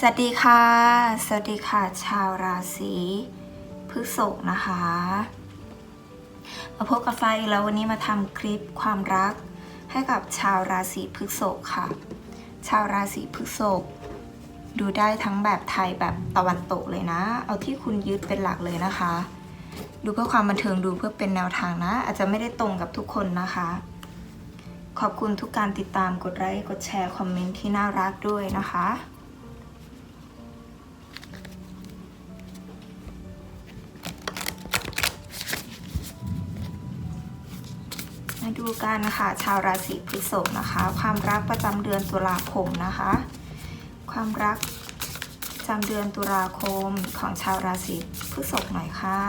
สวัสดีค่ะ สวัสดีค่ะ ชาวราศีพฤษภนะคะ มาพบกับไฟแล้ววันนี้มาทำคลิปความรักให้กับชาวราศีพฤษภค่ะ ชาวราศีพฤษภดูได้ทั้งแบบไทยแบบตะวันตกเลยนะ เอาที่คุณยึดเป็นหลักเลยนะคะ ดูเพื่อความบันเทิงดูเพื่อเป็นแนวทางนะ อาจจะไม่ได้ตรงกับทุกคนนะคะ ขอบคุณทุกการติดตามกดไลค์กดแชร์คอมเมนต์ที่น่ารักด้วยนะคะ มาดูกันนะคะ ชาวราศีพฤษภนะคะ ความรักประจำเดือนตุลาคมนะคะ ความรักประจำเดือนตุลาคมของชาวราศีพฤษภหน่อยค่ะ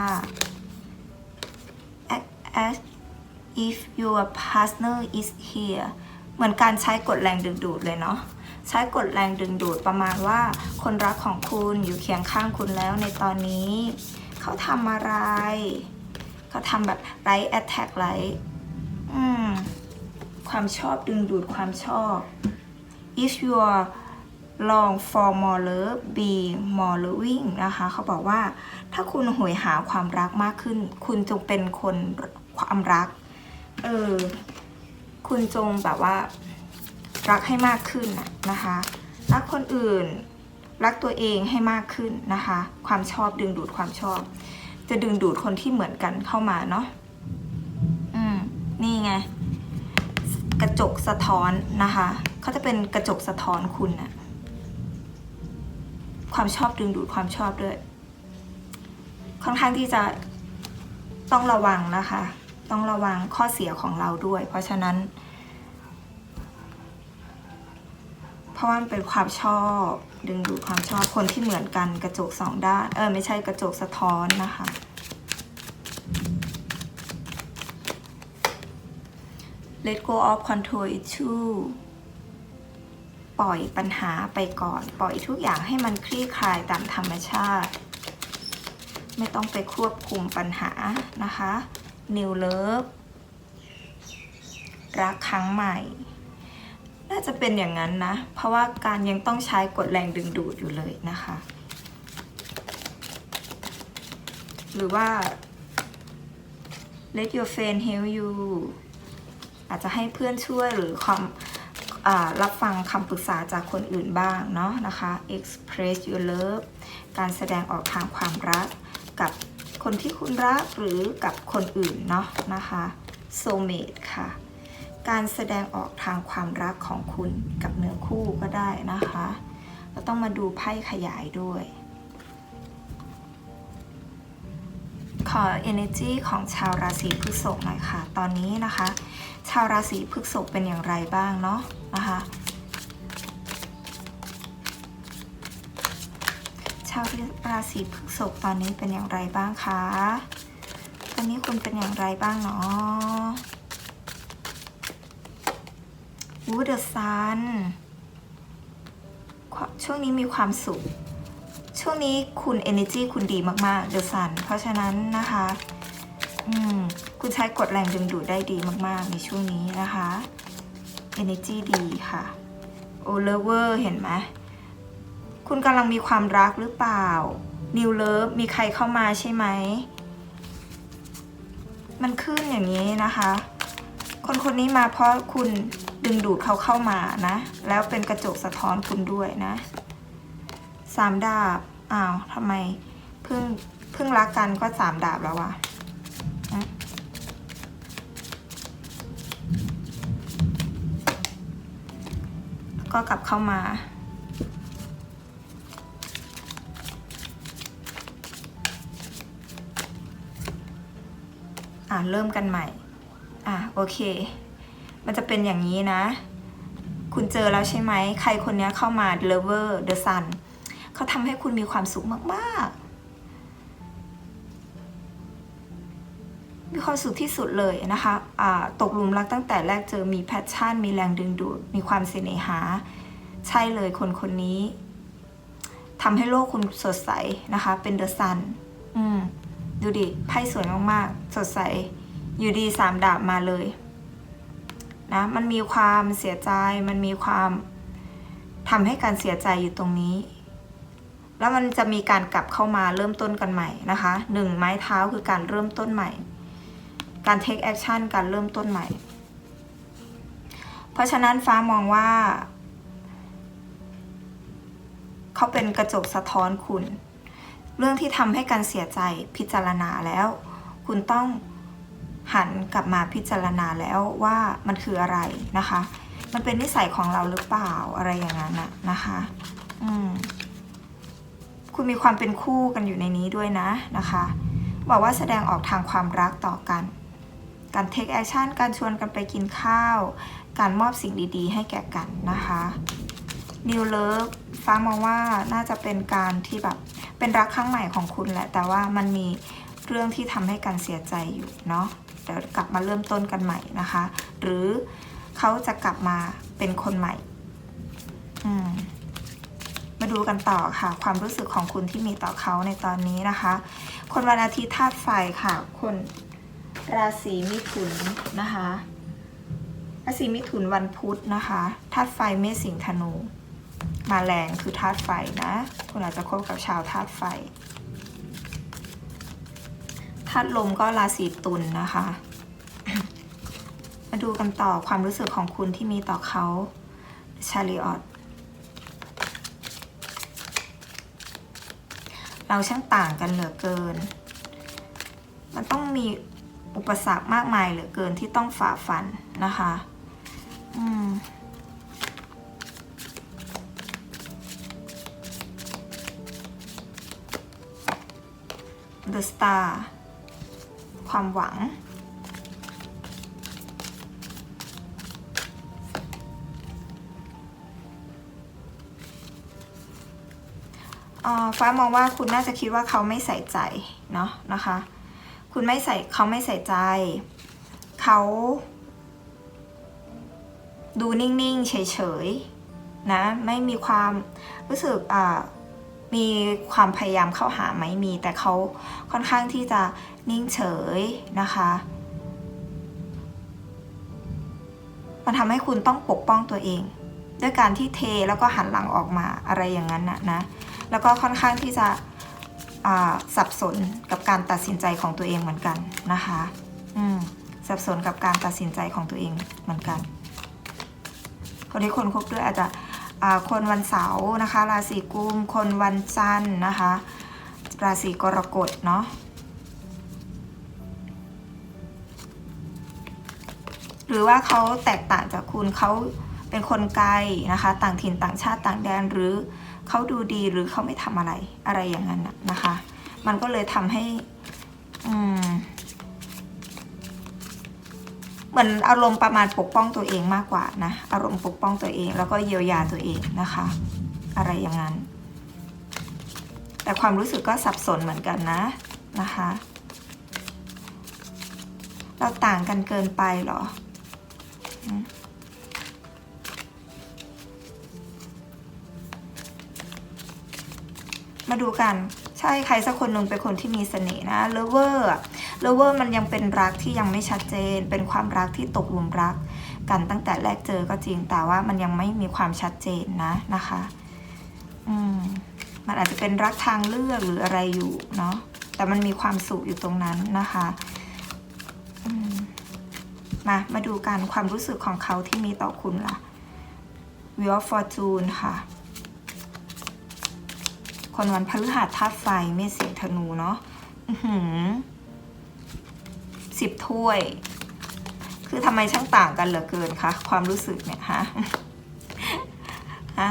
as if your partner is here เหมือนการใช้กฎแรงดึงดูดเลยเนาะใช้กฎแรงดึงดูดประมาณว่า คนรักของคุณอยู่เคียงข้างคุณแล้วในตอนนี้ เขาทำอะไร เขาทำแบบไ i แอ t แทกไ i อืม ความชอบดึงดูดความชอบ if you are long for more love be more loving นะคะ เขาบอกว่า ถ้าคุณหวยหาความรักมากขึ้น คุณจงเป็นคนความรัก เออ คุณจงแบบว่า รักให้มากขึ้นนะคะ รักคนอื่น รักตัวเองให้มากขึ้นนะคะ ความชอบดึงดูดความชอบ จะดึงดูดคนที่เหมือนกันเข้ามาเนาะ นี่ไง กระจกสะท้อนนะคะเขาจะเป็นกระจกสะท้อนคุณน่ะความชอบดึงดูดความชอบด้วย ค่อนข้างที่จะต้องระวังนะคะ ต้องระวังข้อเสียของเราด้วย เพราะฉะนั้น เพราะว่ามันเป็นความชอบดึงดูดความชอบคนที่เหมือนกันกระจกสองด้าน เออไม่ใช่กระจกสะท้อนนะคะ let go of control issue ปล่อยปัญหาไปก่อน ปล่อยทุกอย่างให้มันคลี่คลายตามธรรมชาติ ไม่ต้องไปควบคุมปัญหานะคะ new love รักครั้งใหม่ น่าจะเป็นอย่างนั้นนะ เพราะว่าการยังต้องใช้กฎแรงดึงดูดอยู่เลยนะคะ หรือว่า let your friend help you อาจจะให้เพื่อนช่วยหรือความรับฟังคำปรึกษาจากคนอื่นบ้างเนาะนะคะ express your love การแสดงออกทางความรัก กับคนที่คุณรักหรือกับคนอื่นเนาะนะคะ soulmate ค่ะ การแสดงออกทางความรักของคุณกับเนื้อคู่ก็ได้นะคะ เราต้องมาดูไพ่ขยายด้วย ขอ energy ของชาวราศีพฤษภหน่อยค่ะ ตอนนี้นะคะ ชาวราศีพฤษภเป็นอย่างไรบ้างเนาะนะคะ ชาวราศีพฤษภตอนนี้เป็นอย่างไรบ้างคะตอนนี้คุณเป็นอย่างไรบ้างเนาะวูดเดอะซันช่วงนี้มีความสุข ช่วงนี้คุณ energy คุณดีมากๆ เดอะซัน เพราะฉะนั้นนะคะคุณใช้กดแรงดึงดูดได้ดีมากๆ ในช่วงนี้นะคะ energy ดีค่ะ โอเลเวอร์เห็นไหม คุณกำลังมีความรักหรือเปล่า New Love มีใครเข้ามาใช่ไหม มันขึ้นอย่างนี้นะคะ คนคนนี้มาเพราะคุณดึงดูดเขาเข้ามานะ แล้วเป็นกระจกสะท้อนคุณด้วยนะ สามดาบ อ้าวทำไมเพิ่งเพิ่งรักกันก็สามดาบแล้ววะก็กลับเข้ามา อ่าเริ่มกันใหม่ อะโอเค มันจะเป็นอย่างนี้นะ คุณเจอแล้วใช่ไหม ใครคนนี้เข้ามา lover the sun เขาทำให้คุณมีความสุขมากๆ มีความสุขที่สุดเลยนะคะะตกหลุมรักตั้งแต่แรกเจอมีแพชชั่น มีแรงดึงดูด มีความเสน่หา ใช่เลยคนคนนี้ทำให้โลกคุณสดใสนะคะ เป็นเดอะซันดูดิ ไพ่สวยมากๆ สดใส อยู่ดีสามดาบมาเลยนะมันมีความเสียใจมันมีความทำให้การเสียใจอยู่ตรงนี้ แล้วมันจะมีการกลับเข้ามาเริ่มต้นกันใหม่นะคะหนึ่งไม้เท้าคือการเริ่มต้นใหม่ การ take action การเริ่มต้นใหม่ เพราะฉะนั้นฟ้ามองว่า เขาเป็นกระจกสะท้อนคุณ เรื่องที่ทำให้การเสียใจพิจารณาแล้ว คุณต้องหันกลับมาพิจารณาแล้วว่ามันคืออะไรนะคะ มันเป็นนิสัยของเราหรือเปล่าอะไรอย่างนั้นนะนะคะ อืม คุณมีความเป็นคู่กันอยู่ในนี้ด้วยนะนะคะบอกว่าแสดงออกทางความรักต่อกัน การ take action การชวนกันไปกินข้าว การมอบสิ่งดีๆ ให้แก่กันนะคะ New Love ฟ้ามองว่าน่าจะเป็นการที่แบบเป็นรักครั้งใหม่ของคุณแหละ แต่ว่ามันมีเรื่องที่ทำให้กันเสียใจอยู่เนาะเดี๋ยวกลับมาเริ่มต้นกันใหม่นะคะ หรือเขาจะกลับมาเป็นคนใหม่ อืม มาดูกันต่อค่ะ ความรู้สึกของคุณที่มีต่อเขาในตอนนี้นะคะ คนวันอาทิตย์ธาตุไฟค่ะ คนราศีมิถุนนะคะราศีมิถุนวันพุธนะคะธาตุไฟเมษสิงธนู มาแรงคือธาตุไฟนะ คุณอาจจะคบกับชาวธาตุไฟธาตุลมก็ราศีตุลนะคะ มาดูกันต่อความรู้สึกของคุณที่มีต่อเขาชาลิออต เราช่างต่างกันเหลือเกิน มันต้องมีอุปสรรคมากมายเหลือเกินที่ต้องฝ่าฟันนะคะ อืม The Star ความหวัง ฟ้ามองว่าคุณน่าจะคิดว่าเขาไม่ใส่ใจเนาะนะคะ คุณไม่ใส่เขาไม่ใส่ใจ เขาดูนิ่งๆ เฉยๆ นะ ไม่มีความรู้สึกอ่ามีความพยายามเข้าหาไหมมี แต่เขาค่อนข้างที่จะนิ่งเฉยนะคะ มันทำให้คุณต้องปกป้องตัวเอง ด้วยการที่เทแล้วก็หันหลังออกมาอะไรอย่างนั้นนะนะ แล้วก็ค่อนข้างที่จะสับสนกับการตัดสินใจของตัวเองเหมือนกันนะคะอืมสับสนกับการตัดสินใจของตัวเองเหมือนกัน คนที่คนคบด้วยอาจจะคนวันเสาร์นะคะ ราศีกุม คนวันจันทร์นะคะ ราศีกรกฎเนาะหรือว่าเขาแตกต่างจากคุณเขา เป็นคนไกลนะคะ ต่างถิ่นต่างชาติต่างแดนหรือเขาดูดีหรือเขาไม่ทำอะไรอะไรอย่างนั้นนะคะ มันก็เลยทำให้อืมเหมือนอารมณ์ประมาณปกป้องตัวเองมากกว่านะอารมณ์ปกป้องตัวเอง แล้วก็เยียวยาตัวเองนะคะ อะไรอย่างนั้น แต่ความรู้สึกก็สับสนเหมือนกันนะนะคะ เราต่างกันเกินไปหรอ มาดูกันใช่ใครสักคนหนึ่งเป็นคนที่มีเสน่ห์นะเลเวอร์เลเวอร์มันยังเป็นรักที่ยังไม่ชัดเจน เป็นความรักที่ตกหลุมรัก กันตั้งแต่แรกเจอก็จริงแต่ว่ามันยังไม่มีความชัดเจนนะนะคะอืมมันอาจจะเป็นรักทางเลือกหรืออะไรอยู่เนาะแต่มันมีความสุขอยู่ตรงนั้นนะคะมมามาดูกันความรู้สึกของเขาที่มีต่อคุณล่ะ Wheel of Fortune ค่ะ คนวันพฤหัสธาตุไฟเมษสิงห์ธนูเนาะอือหือสิบถ้วย คือทำไมช่างต่างกันเหลือเกินคะความรู้สึกเนี่ยฮะฮะ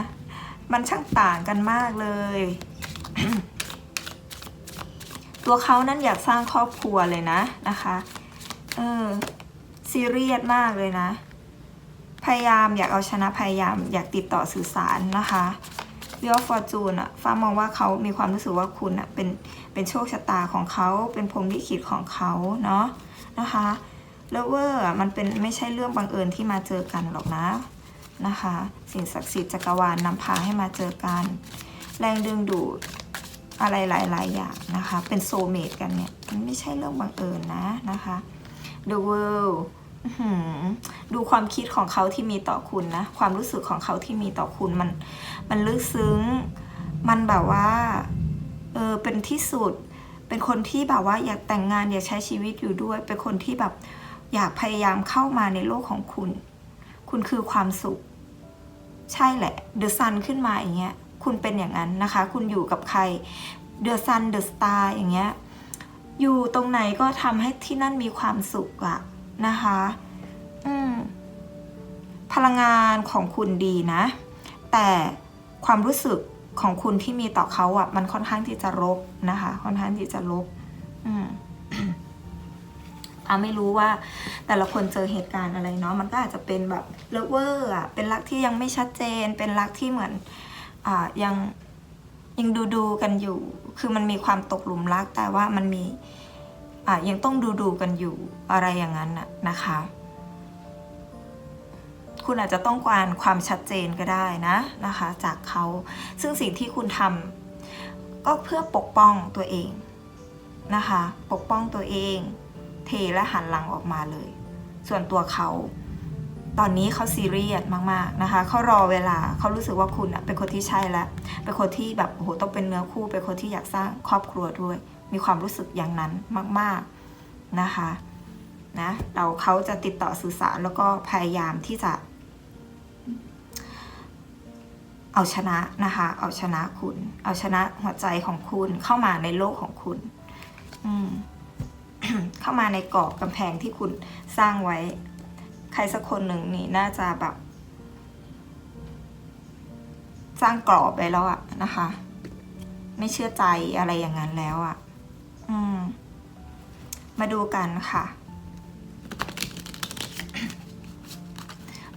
มันช่างต่างกันมากเลย ตัวเขานั้นอยากสร้างครอบครัวเลยนะนะคะเออซีเรียสมากเลยนะ พยายามอยากเอาชนะพยายามอยากติดต่อสื่อสารนะคะ เรียกว่าฟอร์จูนอะฟ้ามองว่าเขามีความรู้สึกว่าคุณอะเป็นเป็นโชคชะตาของเขาเป็นพรมลิขิตของเขาเนาะนะคะแล้วเวอร์มันเป็นไม่ใช่เรื่องบังเอิญที่มาเจอกันหรอกนะนะคะ สิ่งศักดิ์สิทธิ์จักรวาลนนำพาให้มาเจอกัน แรงดึงดูดอะไรหลาย ๆ อย่างนะคะ เป็นโซเมตกันเนี่ย มันไม่ใช่เรื่องบังเอิญนะนะคะ The World ดูความคิดของเขาที่มีต่อคุณนะ ความรู้สึกของเขาที่มีต่อคุณมัน มันลึกซึ้ง มันแบบว่า เออ เป็นที่สุด เป็นคนที่แบบว่าอยากแต่งงานอยากใช้ชีวิตอยู่ด้วย เป็นคนที่แบบอยากพยายามเข้ามาในโลกของคุณ คุณคือความสุข ใช่แหละ เดอะซันขึ้นมาอย่างเงี้ย คุณเป็นอย่างนั้นนะคะ คุณอยู่กับใคร เดอะซัน เดอะสตาร์อย่างเงี้ย อยู่ตรงไหนก็ทำให้ที่นั่นมีความสุขอะ นะคะ อืม พลังงานของคุณดีนะ แต่ความรู้สึกของคุณที่มีต่อเขาอะมันค่อนข้างที่จะลบนะคะ ค่อนข้างที่จะลบ อืมอาไม่รู้ว่าแต่ละคนเจอเหตุการณ์อะไรเนาะมันก็อาจจะเป็นแบบเลเวอร์อะเป็นรักที่ยังไม่ชัดเจน เป็นรักที่เหมือนอ่ายังยังดูดูกันอยู่ คือมันมีความตกหลุมรักแต่ว่ามันมี ยังต้องดูดูกันอยู่อะไรอย่างนั้นนะนะคะ คุณอาจจะต้องการความชัดเจนก็ได้นะนะคะ จากเขาซึ่งสิ่งที่คุณทำก็เพื่อปกป้องตัวเองนะคะ ปกป้องตัวเอง เทและหันหลังออกมาเลย ส่วนตัวเขาตอนนี้เขาซีเรียสมากๆนะคะเขารอเวลาเขารู้สึกว่าคุณเป็นคนที่ใช่แล้วเป็นคนที่แบบโอ้โหต้องเป็นเนื้อคู่เป็นคนที่อยากสร้างครอบครัวด้วย มีความรู้สึกอย่างนั้นมาก ๆนะคะนะเราเขาจะติดต่อสื่อสารแล้วก็พยายามที่จะ เอาชนะนะคะ เอาชนะคุณ เอาชนะหัวใจของคุณเข้ามาในโลกของคุณเข้ามาในกรอบกำแพงที่คุณสร้างไว้ ใครสักคนหนึ่งนี่น่าจะแบบ สร้างกรอบไว้แล้วอะนะคะ ไม่เชื่อใจอะไรอย่างนั้นแล้วอะ อืม มาดูกันค่ะ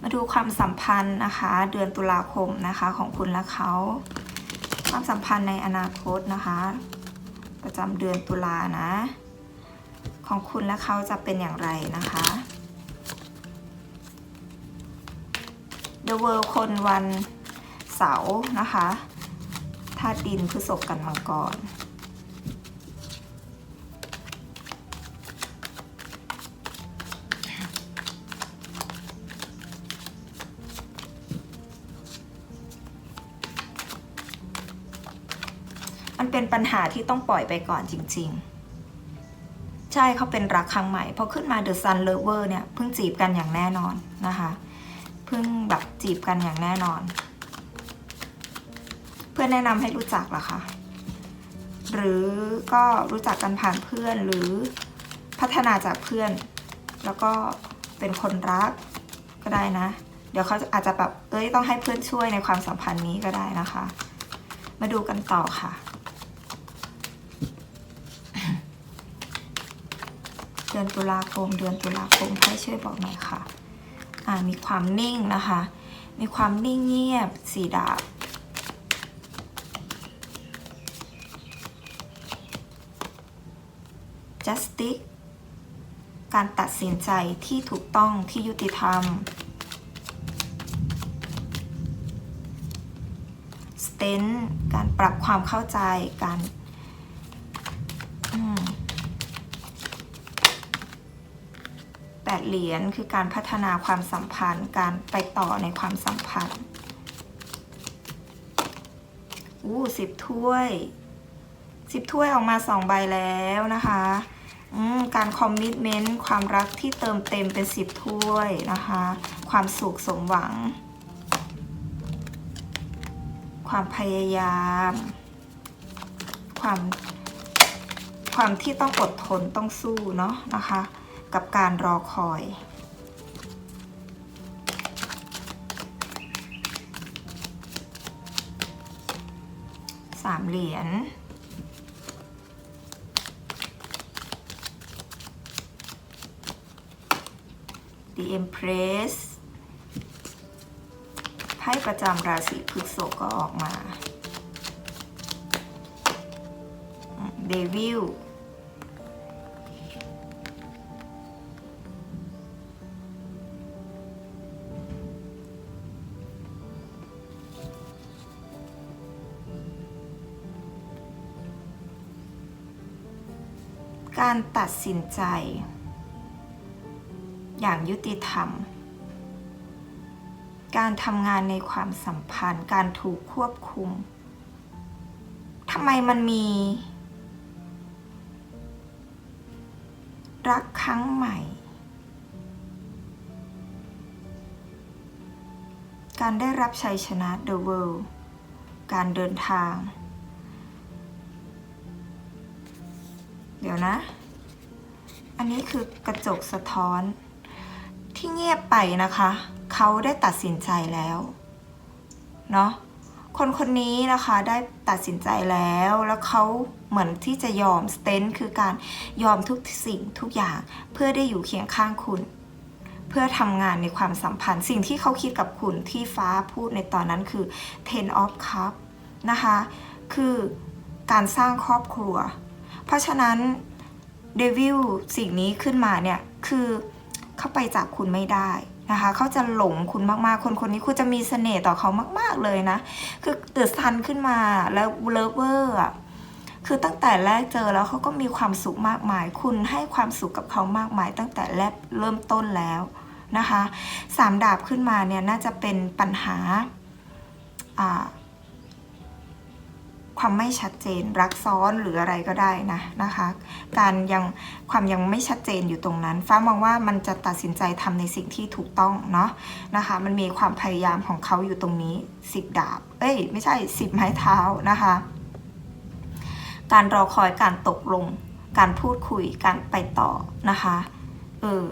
มาดูความสัมพันธ์นะคะ เดือนตุลาคมนะคะ ของคุณและเขา ความสัมพันธ์ในอนาคตนะคะ ประจำเดือนตุลานะ ของคุณและเขาจะเป็นอย่างไรนะคะ The World คนวันเสาร์นะคะธาตุดินพฤษภกันมังกร เป็นปัญหาที่ต้องปล่อยไปก่อนจริง ๆ ใช่เขาเป็นรักครั้งใหม่พอขึ้นมา The Sun Lover เนี่ยเพิ่งจีบกันอย่างแน่นอนนะคะเพิ่งแบบจีบกันอย่างแน่นอน เพื่อนแนะนำให้รู้จักหรอคะหรือก็รู้จักกันผ่านเพื่อนหรือพัฒนาจากเพื่อน แล้วก็เป็นคนรักก็ได้นะ เดี๋ยวเขาอาจจะแบบเอ้ยต้องให้เพื่อนช่วยในความสัมพันธ์นี้ก็ได้นะคะ มาดูกันต่อค่ะ เดือนตุลาคม เดือนตุลาคมให้ช่วยบอกหน่อยค่ะ อ่ามีความนิ่งนะคะ มีความนิ่งเงียบสีดาบ justice การตัดสินใจที่ถูกต้องที่ยุติธรรม stent การปรับความเข้าใจการ อืมแปดเหรียญคือการพัฒนาความสัมพันธ์ การไปต่อในความสัมพันธ์อู้สิบถ้วยสิบถ้วยออกมาสองใบแล้วนะคะการคอมมิชเมนต์ความรักที่เติมเต็มเป็นสิบถ้วยนะคะ ความสุขสมหวัง ความพยายาม ความความที่ต้องอดทนต้องสู้เนาะนะคะ กับการรอคอย สามเหรียญ The Empress ไพ่ประจำราศีพฤษภก็ออกมาเดวิล การตัดสินใจ อย่างยุติธรรม การทำงานในความสัมพันธ์ การถูกควบคุมทำไมมันมี รักครั้งใหม่ การได้รับชัยชนะ The World การเดินทาง เดี๋ยวนะ อันนี้คือกระจกสะท้อน ที่เงียบไปนะคะ เขาได้ตัดสินใจแล้ว เนาะคนคนนี้นะคะได้ตัดสินใจแล้วแล้วเขาเหมือนที่จะยอมสเตนคือการยอมทุกสิ่งทุกอย่างเพื่อได้อยู่เคียงข้างคุณ เพื่อทำงานในความสัมพันธ์ สิ่งที่เขาคิดกับคุณที่ฟ้าพูดในตอนนั้นคือ ten of cup นะคะ คือการสร้างครอบครัว เพราะฉะนั้นเดวิลสิ่งนี้ขึ้นมาเนี่ย คือเขาไปจากคุณไม่ได้นะคะเขาจะหลงคุณมากๆ คนคนนี้คุณจะมีเสน่ห์ต่อเขามาก ๆเลยนะ คือเดือดซันขึ้นมาแล้วเลิฟเวอร์อะคือตั้งแต่แรกเจอแล้วเขาก็มีความสุขมากมาย คุณให้ความสุขกับเขามากมาย ตั้งแต่แรกเริ่มต้นแล้วนะคะสามดาบขึ้นมาเนี่ยน่าจะเป็นปัญหาอ่า ความไม่ชัดเจน รักซ้อนหรืออะไรก็ได้นะนะคะ การยังความยังไม่ชัดเจนอยู่ตรงนั้น ฟ้ามองว่ามันจะตัดสินใจทำในสิ่งที่ถูกต้องเนาะนะคะ มันมีความพยายามของเขาอยู่ตรงนี้สิบดาบ เอ้ย ไม่ใช่สิบไม้เท้านะคะ การรอคอยการตกลง การพูดคุยการไปต่อนะคะเออ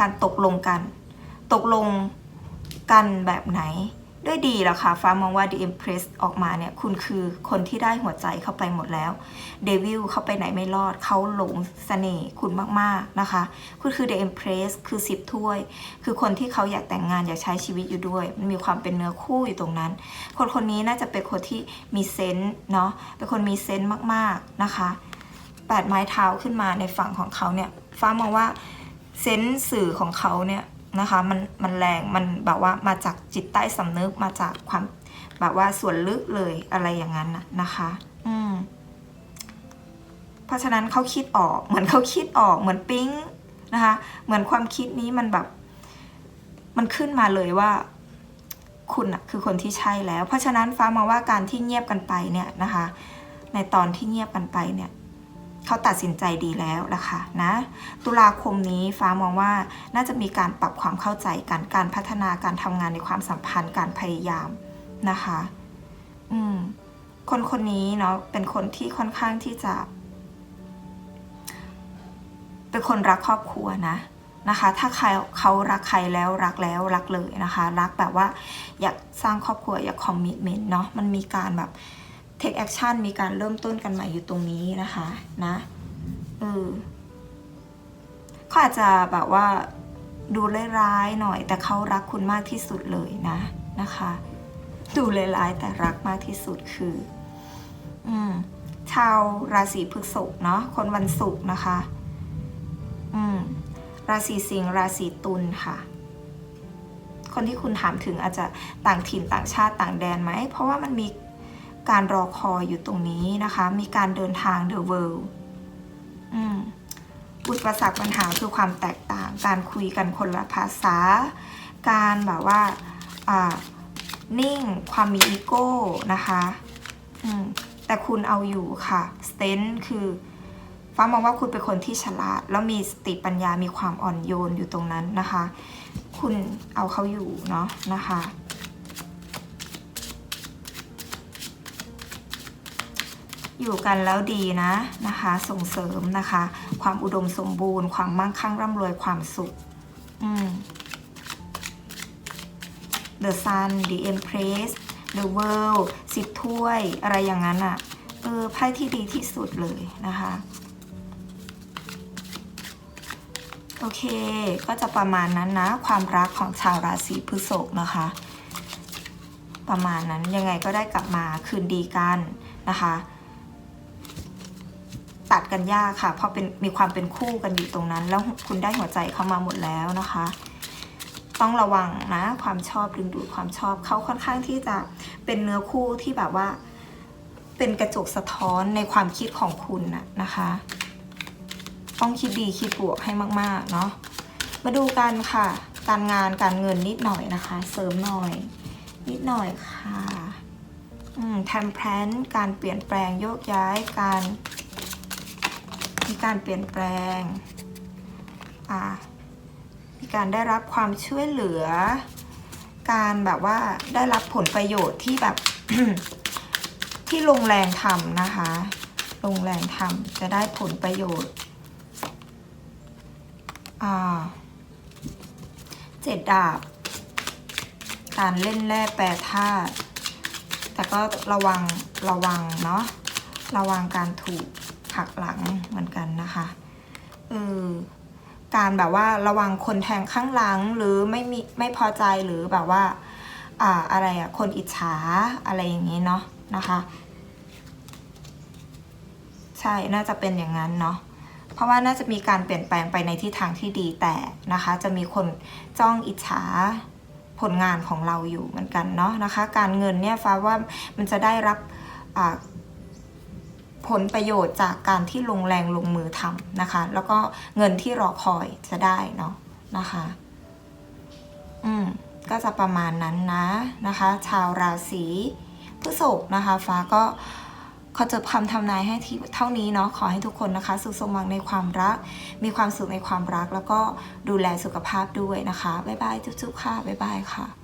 การตกลงกัน ตกลงกันแบบไหน ด้วยดีแล้วค่ะ ฟ้ามองว่า The Empress ออกมาเนี่ย คุณคือคนที่ได้หัวใจเข้าไปหมดแล้ว เดวิลเข้าไปไหนไม่รอด เขาหลงเสน่ห์คุณมาก ๆ นะคะ คุณคือ The Empress คือสิบถ้วย คือคนที่เขาอยากแต่งงาน อยากใช้ชีวิตอยู่ด้วย มันมีความเป็นเนื้อคู่อยู่ตรงนั้น คนคนนี้น่าจะเป็นคนที่มีเซนส์เนาะ เป็นคนมีเซนส์มาก ๆ นะคะแปดไม้เท้าขึ้นมาในฝั่งของเขาเนี่ย ฟ้ามองว่าเซนส์สื่อของเขาเนี่ย นะคะมันมันแรงมันแบบว่ามาจากจิตใต้สำนึกมาจากความแบบว่าส่วนลึกเลยอะไรอย่างนั้นนะคะ อืม เพราะฉะนั้นเขาคิดออก เหมือนเขาคิดออกเหมือนปิ๊งนะคะ เหมือนความคิดนี้มันแบบ มันขึ้นมาเลยว่า คุณอะคือคนที่ใช่แล้ว เพราะฉะนั้นฟ้ามองว่าการที่เงียบกันไปเนี่ยนะคะ ในตอนที่เงียบกันไปเนี่ย เขาตัดสินใจดีแล้วล่ะค่ะนะตุลาคมนี้ฟ้ามองว่าน่าจะมีการปรับความเข้าใจกันการพัฒนาการทำงานในความสัมพันธ์การพยายามนะคะ อืม คนคนนี้เนาะเป็นคนที่ค่อนข้างที่จะ เป็นคนรักครอบครัวนะนะคะ ถ้าใครเขารักใครแล้วรักแล้วรักเลยนะคะ รักแบบว่า อยากสร้างครอบครัวอยากคอมมิชเมนต์เนาะมันมีการแบบ take action มีการเริ่มต้นกันใหม่อยู่ตรงนี้นะคะนะเออเขาอาจจะแบบว่าดูร้ายๆหน่อย แต่เขารักคุณมากที่สุดเลยนะนะคะ ดูร้ายๆแต่รักมากที่สุดคือ อืมชาวราศีพฤษภเนาะคนวันศุกร์นะคะ อืม ราศีสิงห์ราศีตุลค่ะ คนที่คุณถามถึงอาจจะต่างถิ่นต่างชาติต่างแดนไหม เพราะว่ามันมี การรอคอยอยู่ตรงนี้นะคะ มีการเดินทาง the world อืมอุปสรรคปัญหาคือความแตกต่าง การคุยกันคนละภาษา การแบบว่านิ่ง ความมีอีโก้นะคะแต่คุณเอาอยู่ค่ะสเตนคือฟ้ามองว่าคุณเป็นคนที่ฉลาด แล้วมีสติปัญญามีความอ่อนโยนอยู่ตรงนั้นนะคะ คุณเอาเขาอยู่เนาะนะคะ อยู่กันแล้วดีนะนะคะ ส่งเสริมนะคะ ความอุดมสมบูรณ์ ความมั่งคั่งร่ำรวยความสุข อืม The Sun The Empress The World สิบถ้วยอะไรอย่างนั้นอะ่ะเออไพ่ที่ดีที่สุดเลยนะคะ โอเค ก็จะประมาณนั้นนะ ความรักของชาวราศีพฤษภนะคะ ประมาณนั้นยังไงก็ได้กลับมาคืนดีกันนะคะ ตัดกันยากค่ะ เพราะเป็นมีความเป็นคู่กันอยู่ตรงนั้น แล้วคุณได้หัวใจเข้ามาหมดแล้วนะคะ ต้องระวังนะ ความชอบดึงดูดความชอบเขาค่อนข้างที่จะเป็นเนื้อคู่ที่แบบว่า เป็นกระจกสะท้อนในความคิดของคุณนะนะคะ ต้องคิดดีคิดบวกให้มากๆเนาะมาดูกันค่ะ การงานการเงินนิดหน่อยนะคะ เสริมหน่อย นิดหน่อยค่ะอืม temperance การเปลี่ยนแปลงโยกย้ายการ มีการเปลี่ยนแปลง มีการได้รับความช่วยเหลือ การแบบว่าได้รับผลประโยชน์ที่แบบ ที่ลงแรงทำนะคะ ลงแรงทำจะได้ผลประโยชน์เจ็ดดาบ การเล่นแร่แปรธาตุแต่ก็ระวังระวังเนาะระวังการถูก หักหลังเหมือนกันนะคะเออการแบบว่าระวังคนแทงข้างหลังหรือไม่มีไม่พอใจหรือแบบว่าอ่าอะไรอะคนอิจฉาอะไรอย่างนี้เนาะนะคะใช่น่าจะเป็นอย่างนั้นเนาะเพราะว่าน่าจะมีการเปลี่ยนแปลงไปในทิศทางที่ดีแต่นะคะ จะมีคนจ้องอิจฉาผลงานของเราอยู่เหมือนกันเนาะนะคะ การเงินเนี่ยฟ้าว่ามันจะได้รับ ผลประโยชน์จากการที่ลงแรงลงมือทำนะคะ แล้วก็เงินที่รอคอยจะได้เนาะนะคะ อืมก็จะประมาณนั้นนะนะคะ ชาวราศีพฤษภนะคะ ฟ้าก็ขอจบคำทำนายให้ที่เท่านี้เนาะขอให้ทุกคนนะคะ สุขสมหวังในความรัก มีความสุขในความรัก แล้วก็ดูแลสุขภาพด้วยนะคะ บ๊ายบาย จุ๊บๆค่ะ บ๊ายบายค่ะ